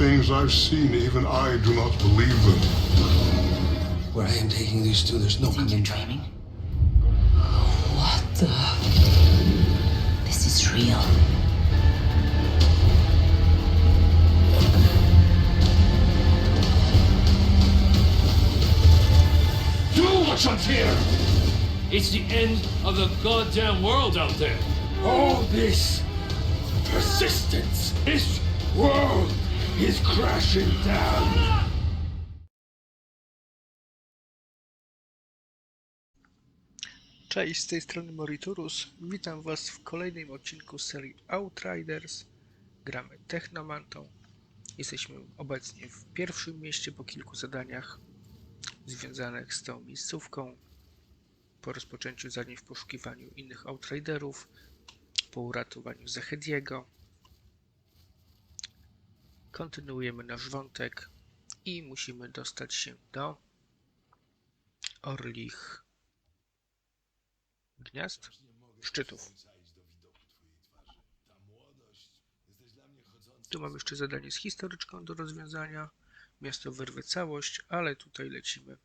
things I've seen, even I do not believe them. Where I am taking these two, there's no Think coming you're back. dreaming? What the? This is real. Do what's unfair! It's the end of the goddamn world out there. All this persistence, this world is crashing down. Cześć, z tej strony Moriturus. Witam Was w kolejnym odcinku serii Outriders. Gramy Technomantą. Jesteśmy obecnie w pierwszym mieście po kilku zadaniach związanych z tą miejscówką. Po rozpoczęciu zadań w poszukiwaniu innych Outriderów, po uratowaniu Zahediego. Kontynuujemy nasz wątek i musimy dostać się do Orlich gniazd, szczytów. Tu mam jeszcze zadanie z historyczką do rozwiązania. Miasto wyrwę całość, ale tutaj lecimy.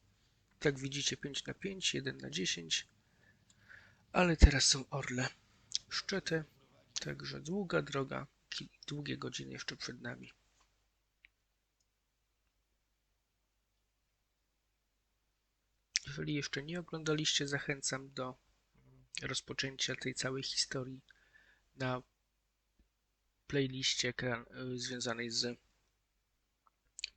Jak widzicie 5 na 5, 1 na 10. Ale teraz są orle. Szczyty, także długa droga, długie godziny jeszcze przed nami. Jeżeli jeszcze nie oglądaliście, zachęcam do rozpoczęcia tej całej historii na playliście y, związanej z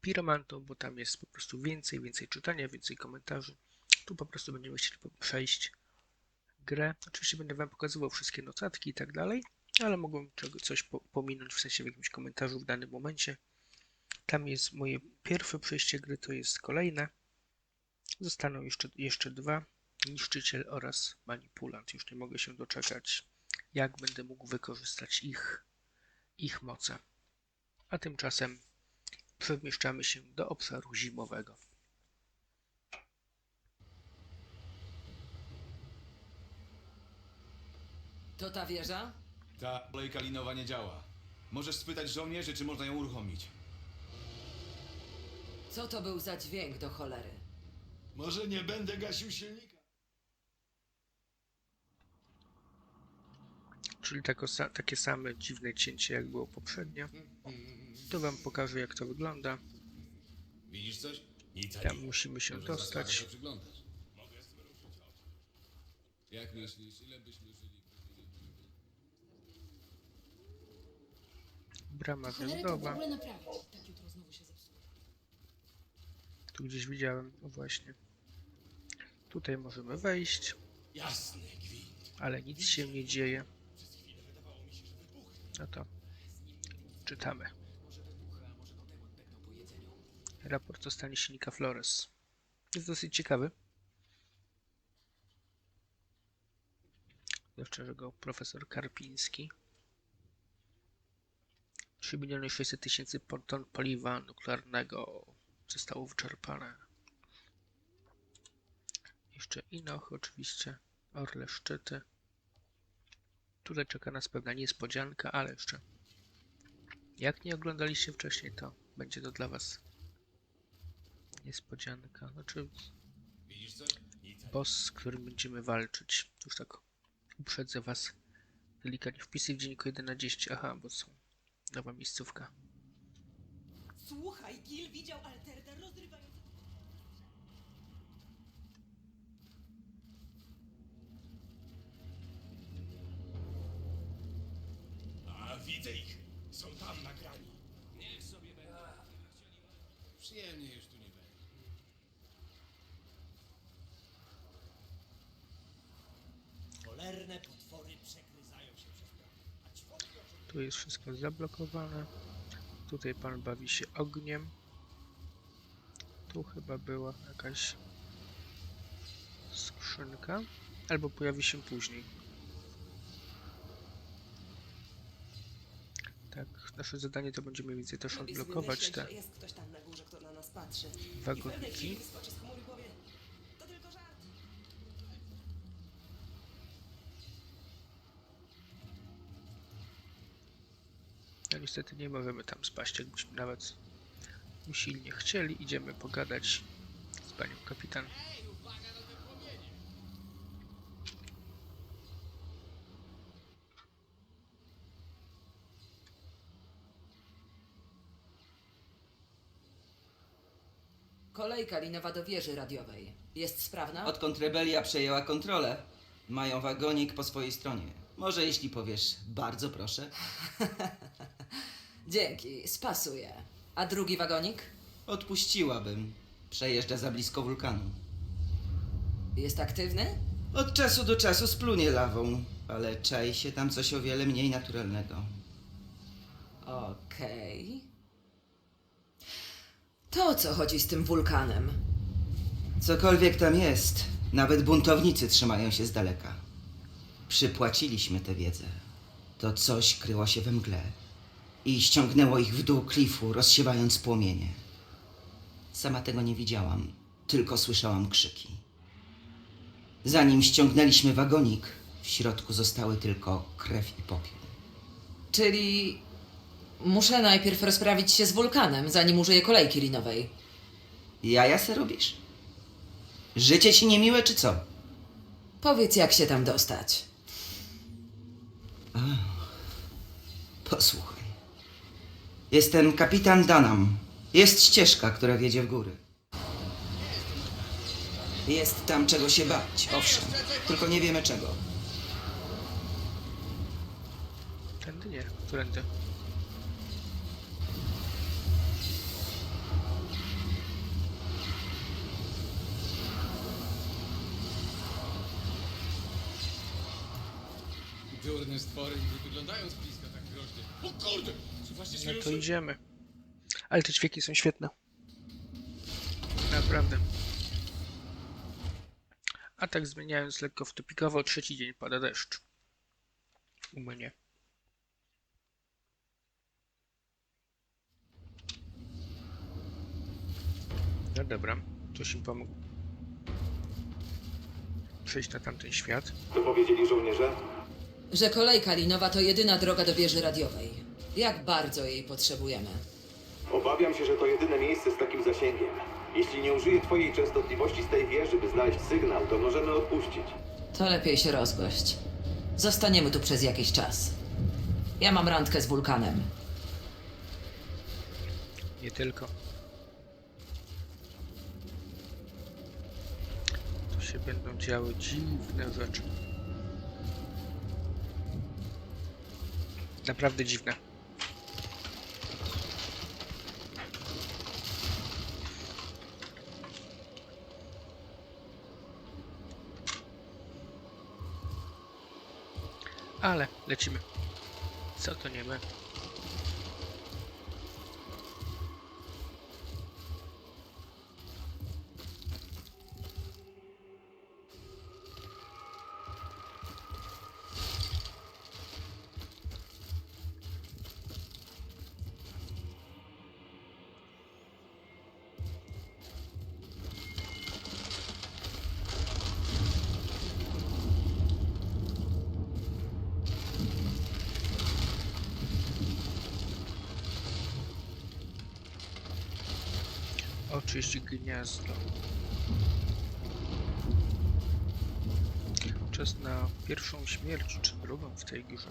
Piromantą, bo tam jest po prostu więcej, więcej czytania, więcej komentarzy. Tu po prostu będziemy chcieli przejść grę. Oczywiście będę Wam pokazywał wszystkie notatki i tak dalej, ale czego, coś po, pominąć w sensie w jakimś komentarzu w danym momencie. Tam jest moje pierwsze przejście gry, to jest kolejne. Zostaną jeszcze, jeszcze dwa. Niszczyciel oraz manipulant. Już nie mogę się doczekać, jak będę mógł wykorzystać ich, ich moce. A tymczasem przemieszczamy się do obszaru zimowego. To ta wieża? Ta kolejka linowa nie działa. Możesz spytać żołnierzy, czy można ją uruchomić. Co to był za dźwięk do cholery? Może nie będę gasił silnika? Czyli sa, takie same dziwne cięcie, jak było poprzednio. To Wam pokażę, jak to wygląda. Widzisz coś? Nic Tam musimy się dostać. Jak myślisz, ile byśmy żyli? Brama Cholerę to w gniazdowa. ogóle naprawić. Tak jutro znowu się zepsuje. Tu gdzieś widziałem, no właśnie. Tutaj możemy wejść, ale nic się nie dzieje. No to czytamy. Raport o stanie silnika Flores. Jest dosyć ciekawy. Jeszcze go profesor Karpiński. 3 miliony 600 tysięcy ton paliwa nuklearnego zostało wyczerpane. Jeszcze Inoch oczywiście, Orle Szczyty. Tutaj czeka nas pewna niespodzianka, ale jeszcze jak nie oglądaliście wcześniej, to będzie to dla Was niespodzianka. Znaczy boss, z którym będziemy walczyć. Już tak uprzedzę Was delikatnie. Wpisy w dzienniku 1 na 10. Aha, bo są nowa miejscówka. Słuchaj, Gil widział Alterda. Widzę ich. Są tam na grani. Niech sobie będą. Przyjemnie już tu nie będzie. Cholerne potwory przegryzają się przez bramę. A Tu jest wszystko zablokowane. Tutaj pan bawi się ogniem. Tu chyba była jakaś skrzynka. Albo pojawi się później. Tak, nasze zadanie to będziemy więcej też sobie odblokować myśleć, te że jest ktoś tam na górze, kto na nas patrzy. I w pewnej wagoniki. chwili wyskoczy z chmury i powie, to tylko żart. No niestety nie możemy tam spaść, jakbyśmy nawet usilnie chcieli. Idziemy pogadać z panią kapitan. Kolejka linowa do wieży radiowej. Jest sprawna? Odkąd rebelia przejęła kontrolę, mają wagonik po swojej stronie. Może jeśli powiesz bardzo proszę. Dzięki, spasuje. A drugi wagonik? Odpuściłabym. Przejeżdża za blisko wulkanu. Jest aktywny? Od czasu do czasu splunie lawą, ale czai się tam coś o wiele mniej naturalnego. Okej. To o co chodzi z tym wulkanem? Cokolwiek tam jest, nawet buntownicy trzymają się z daleka. Przypłaciliśmy tę wiedzę. To coś kryło się we mgle i ściągnęło ich w dół klifu, rozsiewając płomienie. Sama tego nie widziałam, tylko słyszałam krzyki. Zanim ściągnęliśmy wagonik, w środku zostały tylko krew i popiół. Czyli muszę najpierw rozprawić się z wulkanem, zanim użyję kolejki linowej. Jaja se robisz? Życie ci niemiłe, czy co? Powiedz, jak się tam dostać. Posłuchaj. Jestem kapitan Danam. Jest ścieżka, która wiedzie w góry. Jest tam czego się bać, owszem, tylko nie wiemy czego. Tędy nie, którędy. Durne stwory nie wyglądają z bliska tak groźnie. O kurde! Czy właśnie się No to ruszył? idziemy. Ale te dźwięki są świetne. Naprawdę. A tak zmieniając lekko wtopikowo, trzeci dzień pada deszcz. U mnie. No dobra, ktoś im pomógł. Przejść na tamten świat. Co powiedzieli żołnierze? Że kolejka linowa to jedyna droga do wieży radiowej. Jak bardzo jej potrzebujemy. Obawiam się, że to jedyne miejsce z takim zasięgiem. Jeśli nie użyję twojej częstotliwości z tej wieży, by znaleźć sygnał, to możemy odpuścić. To lepiej się rozgość. Zostaniemy tu przez jakiś czas. Ja mam randkę z wulkanem. Nie tylko. Tu się będą działy dziwne rzeczy. Naprawdę dziwne. Ale lecimy. Co to nie my? Oczyść gniazdo. Czas na pierwszą śmierć, czy drugą w tej grze.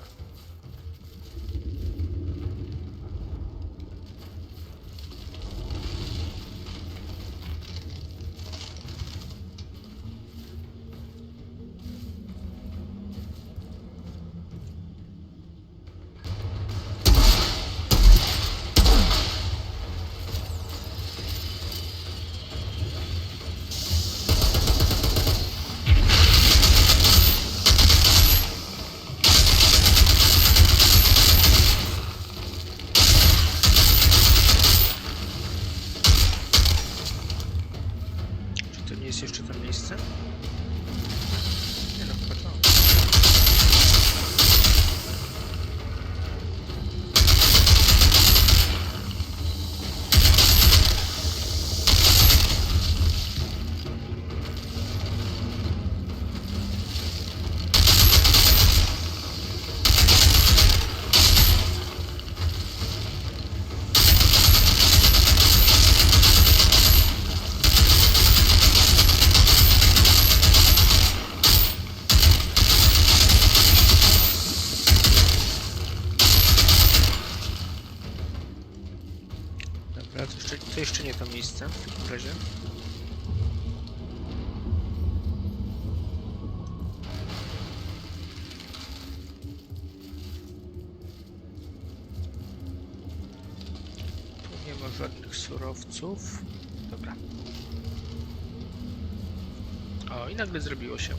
I nagle zrobiło się.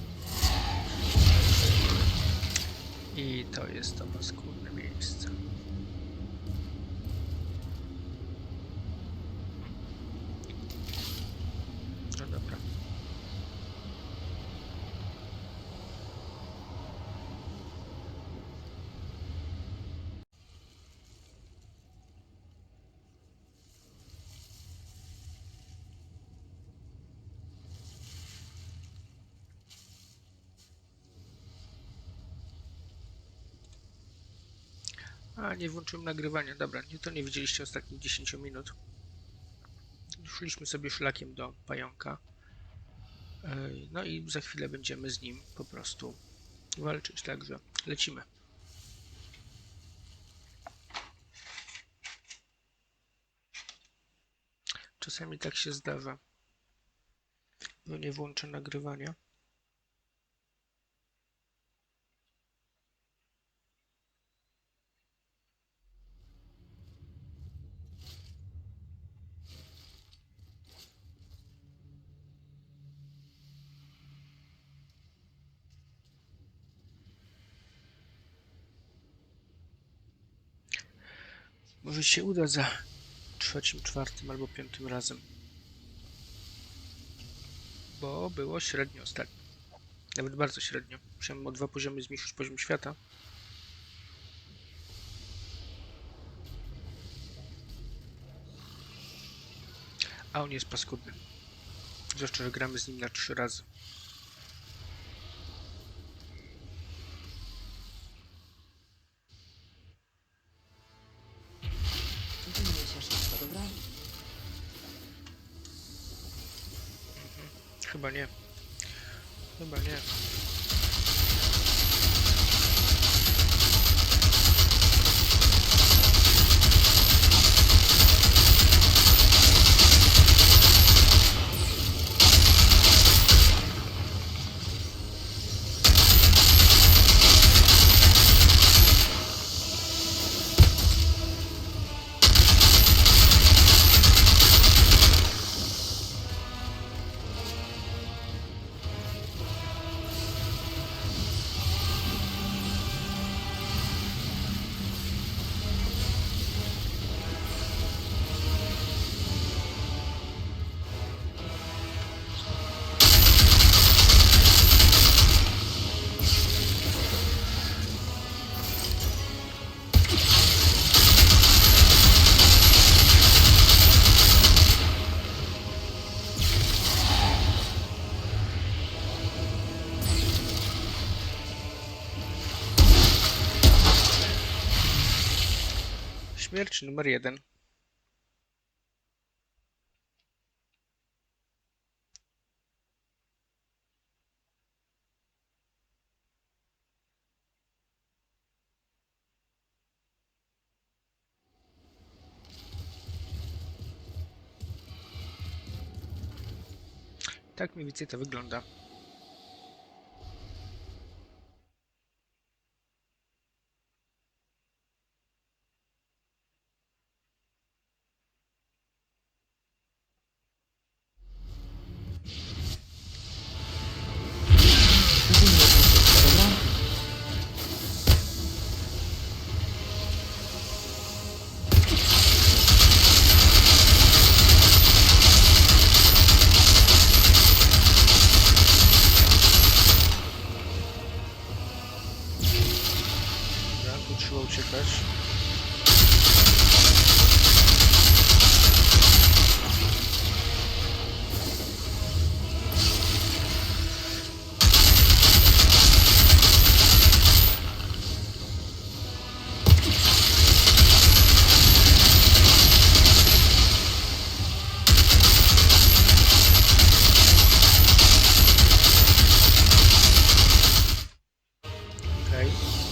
I to jest to paskudne miejsce. No dobra. A, nie włączyłem nagrywania. Dobra, nie to nie widzieliście ostatnich 10 minut. Szliśmy sobie szlakiem do pająka. No i za chwilę będziemy z nim po prostu walczyć, także lecimy. Czasami tak się zdarza. No nie włączę nagrywania. Może się uda za trzecim, czwartym albo piątym razem. Bo było średnio ostatnio. Nawet bardzo średnio. Musiałem o dwa poziomy zmniejszyć poziom świata. A on jest paskudny. Zwłaszcza, że gramy z nim na trzy razy. Chyba nie. Śmierć numer jeden. Tak mniej więcej to wygląda. guys.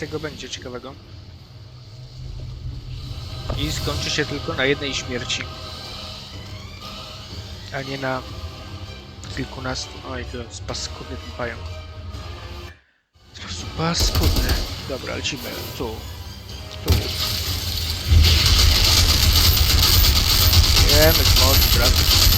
Tego będzie ciekawego. I skończy się tylko na jednej śmierci. A nie na kilkunastu. Oj, to jest paskudny ten pająk. Po prostu paskudny. Dobra, lecimy. Tu. Tu. Wiemy, z mocy?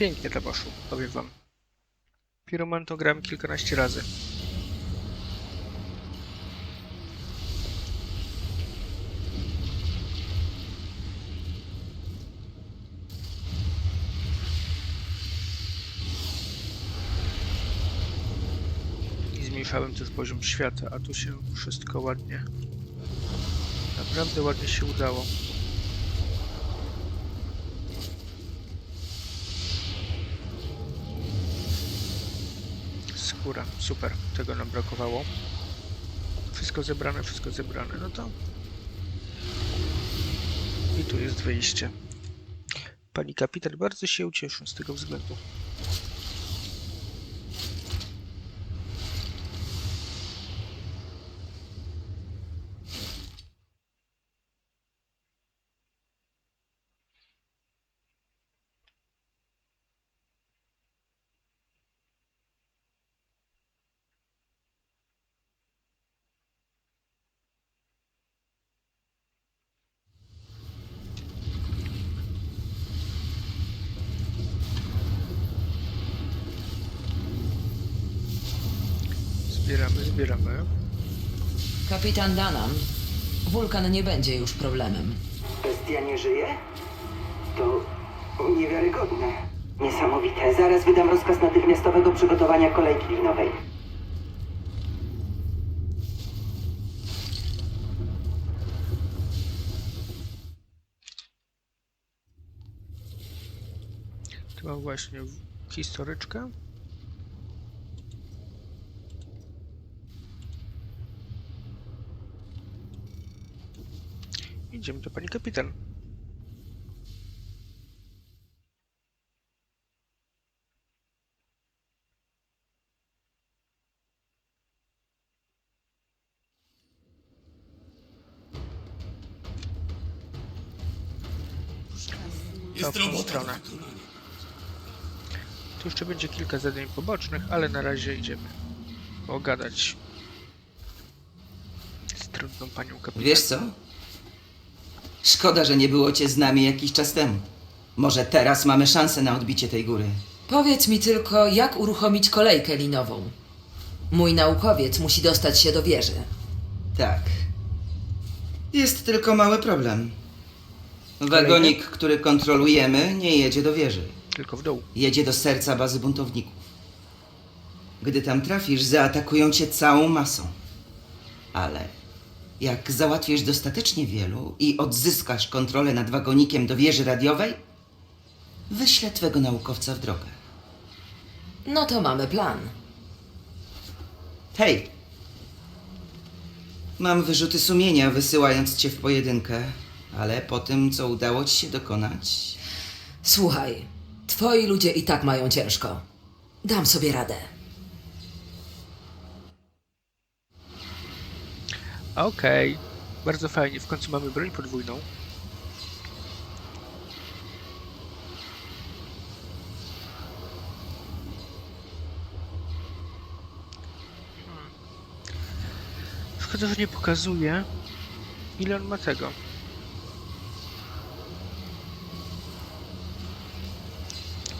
Pięknie to poszło, powiem wam. Piromantą grałem kilkanaście razy. i zmniejszałem też poziom świata, a tu się wszystko ładnie, naprawdę ładnie się udało. Super, tego nam brakowało. Wszystko zebrane, wszystko zebrane, no to... I tu jest wyjście. Pani kapitan bardzo się ucieszy z tego względu. Zbieramy, zbieramy. Kapitan Danan, wulkan nie będzie już problemem. Bestia nie żyje? To niewiarygodne. Niesamowite. Zaraz wydam rozkaz natychmiastowego przygotowania kolejki linowej. Mam właśnie historyczkę. Idziemy do pani kapitan. Jest w tą stronę. Tu jeszcze będzie kilka zadań pobocznych, ale na razie idziemy pogadać z trudną panią kapitan. Wiesz co? Szkoda, że nie było cię z nami jakiś czas temu. Może teraz mamy szansę na odbicie tej góry. Powiedz mi tylko, jak uruchomić kolejkę linową. Mój naukowiec musi dostać się do wieży. Tak. Jest tylko mały problem. Wagonik, który kontrolujemy, nie jedzie do wieży. Tylko w dół. Jedzie do serca bazy buntowników. Gdy tam trafisz, zaatakują cię całą masą. Ale jak załatwisz dostatecznie wielu i odzyskasz kontrolę nad wagonikiem do wieży radiowej, wyślę twego naukowca w drogę. No to mamy plan. Hej! Mam wyrzuty sumienia wysyłając cię w pojedynkę, ale po tym, co udało ci się dokonać, Słuchaj, twoi ludzie i tak mają ciężko. Dam sobie radę. Okej, okay. bardzo fajnie, w końcu mamy broń podwójną. Szkoda, że nie pokazuje, ile on ma tego.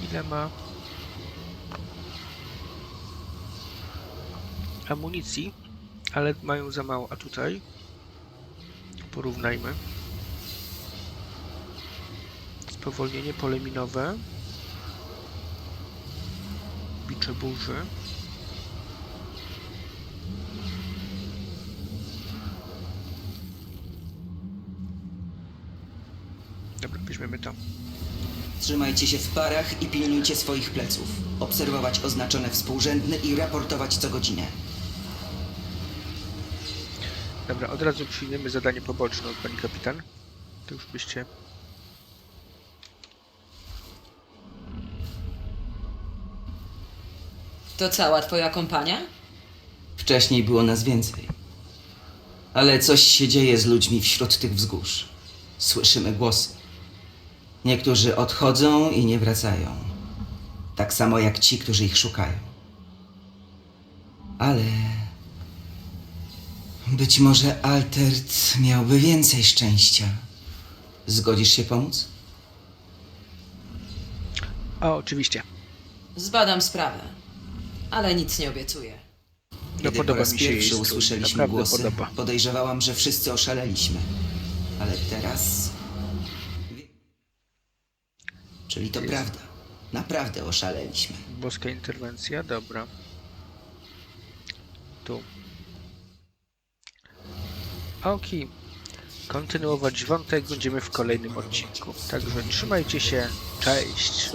Ile ma amunicji? Ale mają za mało. A tutaj porównajmy. Spowolnienie pole minowe. Bicze burzy. Dobra, weźmiemy to. Trzymajcie się w parach i pilnujcie swoich pleców. Obserwować oznaczone współrzędne i raportować co godzinę. Dobra, od razu przyjmiemy zadanie poboczne od pani kapitan. To już byście... To cała twoja kompania? Wcześniej było nas więcej. Ale coś się dzieje z ludźmi wśród tych wzgórz. Słyszymy głosy. Niektórzy odchodzą i nie wracają. Tak samo jak ci, którzy ich szukają. Ale. Być może Altert miałby więcej szczęścia. Zgodzisz się pomóc? A, oczywiście. Zbadam sprawę. Ale nic nie obiecuję. No po podoba raz mi się pierwszy jej strój, usłyszeliśmy naprawdę głosy, podoba. podejrzewałam, że wszyscy oszaleliśmy. Ale teraz... Czyli to prawda. Naprawdę oszaleliśmy. Boska interwencja, dobra. Tu. Okej. Kontynuować wątek będziemy w kolejnym odcinku. Także trzymajcie się. Cześć.